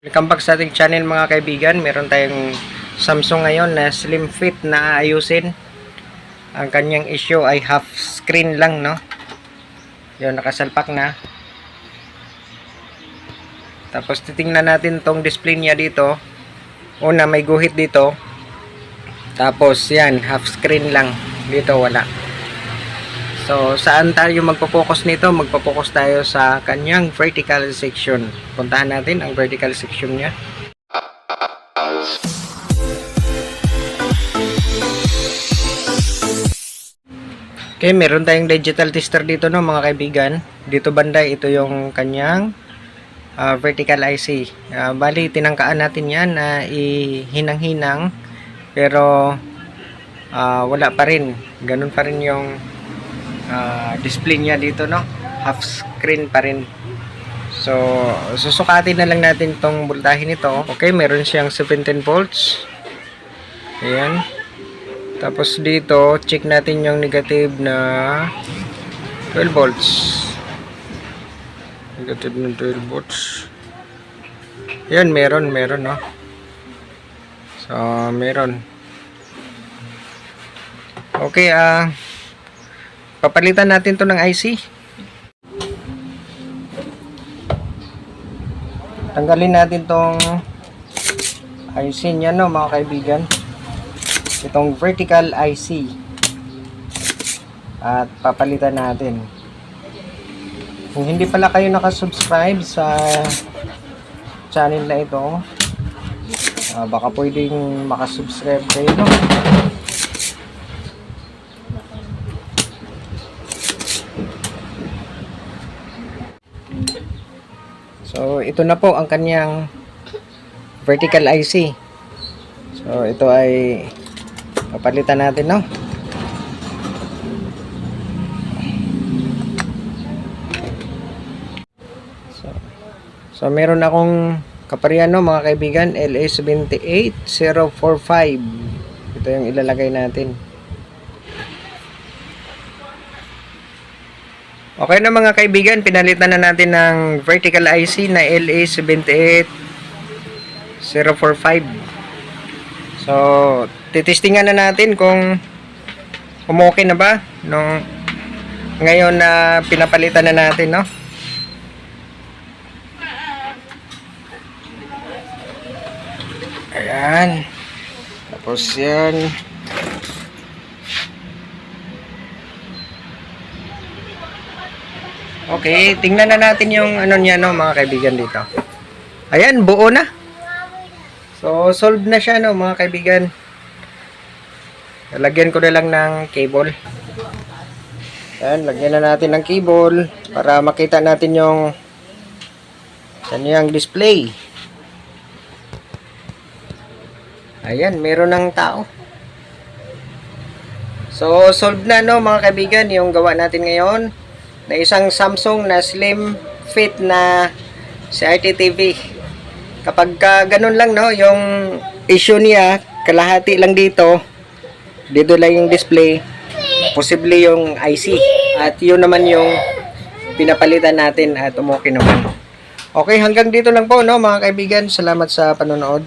Welcome back sa ating channel mga kaibigan. Meron tayong Samsung ngayon na slim fit na aayusin. Ang kanyang issue ay half screen lang, no? Yun, nakasalpak na. Tapos titingnan natin tong display niya dito. Una, may guhit dito. Tapos, yan, half screen lang. Dito, wala. So, saan tayo magpo-focus nito? Magpo-focus tayo sa kanyang vertical section. Puntahan natin ang vertical section niya. Okay, meron tayong digital tester dito no mga kaibigan. Dito banda ito yung kanyang ah, vertical IC. Ah, bali tinangkaan natin 'yan na ihinang-hinang pero ah, wala pa rin. Ganun pa rin yung ah, display niya dito no? Half screen pa rin. So susukatin na lang natin tong voltahe nito. Okay meron siyang 17 volts. Ayan. Tapos dito check natin yung negative na 12 volts. Negative na 12 volts. Ayan meron meron no? So meron. Okay ah Papalitan natin to ng IC. Tanggalin natin tong IC niya no mga kaibigan. Itong vertical IC. At papalitan natin. Kung hindi pala kayo nakasubscribe sa channel na ito, ah, baka pwedeng makasubscribe kayo no. So, ito na po ang kanyang vertical IC. So, ito ay papalitan natin, no? So, so meron akong kaparian, no, mga kaibigan, LA78045. Ito yung ilalagay natin. Okay na mga kaibigan, pinalitan na natin ng vertical IC na LA78045. So, titistingan na natin kung umokay na ba nung ngayon na pinapalitan na natin, no? Ayan. Tapos yan. Okay, tingnan na natin yung ano niya no mga kaibigan dito. Ayan, buo na. So, solved na siya no mga kaibigan. Lalagyan ko na lang ng cable. Ayan, lagyan na natin ng cable para makita natin yung kanyang display. Ayan, meron ng tao. So, solved na no mga kaibigan yung gawa natin ngayon na isang Samsung na slim fit na CRT TV. Kapag ka ganun lang no, yung issue niya, kalahati lang dito, dito lang yung display, posible yung IC. At yun naman yung pinapalitan natin at umokay naman. Okay, hanggang dito lang po no mga kaibigan. Salamat sa panonood.